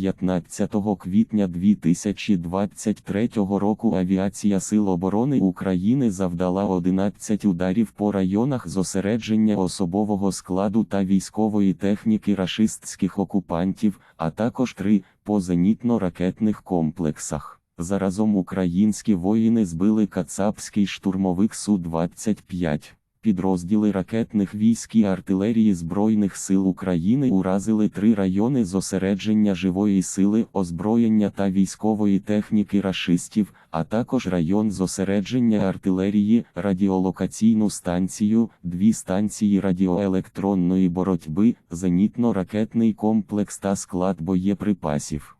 15 квітня 2023 року авіація Сил оборони України завдала 11 ударів по районах зосередження особового складу та військової техніки рашистських окупантів, а також три по зенітно-ракетних комплексах. Заразом українські воїни збили кацапський штурмовик Су-25. Підрозділи ракетних військ і артилерії Збройних сил України уразили три райони зосередження живої сили, озброєння та військової техніки рашистів, а також район зосередження артилерії, радіолокаційну станцію, дві станції радіоелектронної боротьби, зенітно-ракетний комплекс та склад боєприпасів.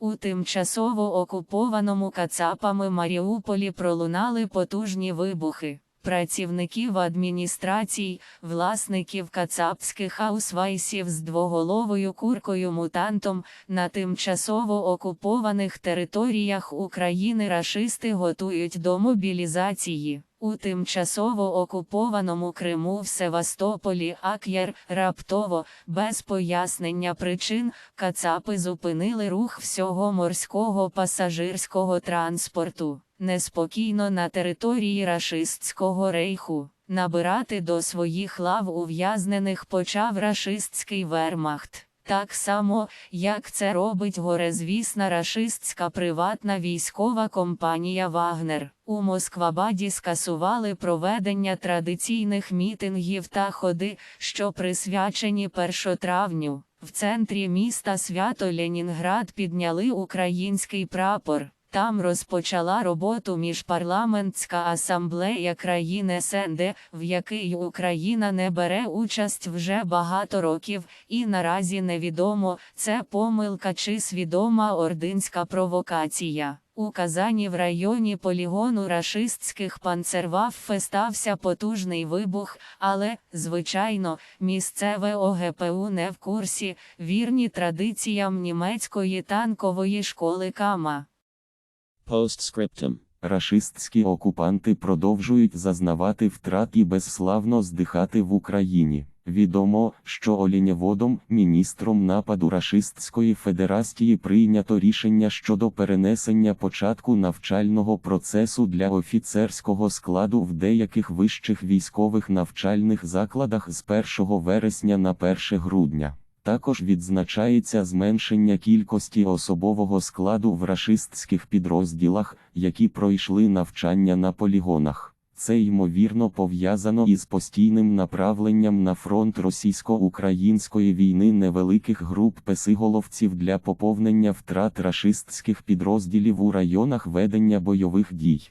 У тимчасово окупованому Кацапами Маріуполі пролунали потужні вибухи. Працівників адміністрацій, власників кацапських аусвайсів з двоголовою куркою мутантом на тимчасово окупованих територіях України рашисти готують до мобілізації. У тимчасово окупованому Криму в Севастополі Ак'єр раптово, без пояснення причин, кацапи зупинили рух всього морського пасажирського транспорту. Неспокійно на території рашистського рейху. Набирати до своїх лав ув'язнених почав рашистський вермахт. Так само, як це робить горезвісна рашистська приватна військова компанія Вагнер. У Москвабаді скасували проведення традиційних мітингів та ходи, що присвячені першотравню. В центрі міста Свято Ленінград підняли український прапор. Там розпочала роботу міжпарламентська асамблея країн СНД, в якій Україна не бере участь вже багато років, і наразі невідомо, це помилка чи свідома ординська провокація. У Казані в районі полігону рашистських панцерваффе стався потужний вибух, але, звичайно, місцеве ОГПУ не в курсі, вірні традиціям німецької танкової школи Кама. Postscriptum. Рашистські окупанти продовжують зазнавати втрат і безславно здихати в Україні. Відомо, що олінєводом, міністром нападу Рашистської Федерації прийнято рішення щодо перенесення початку навчального процесу для офіцерського складу в деяких вищих військових навчальних закладах з 1 вересня на 1 грудня. Також відзначається зменшення кількості особового складу в рашистських підрозділах, які пройшли навчання на полігонах. Це ймовірно пов'язано із постійним направленням на фронт російсько-української війни невеликих груп песиголовців для поповнення втрат рашистських підрозділів у районах ведення бойових дій.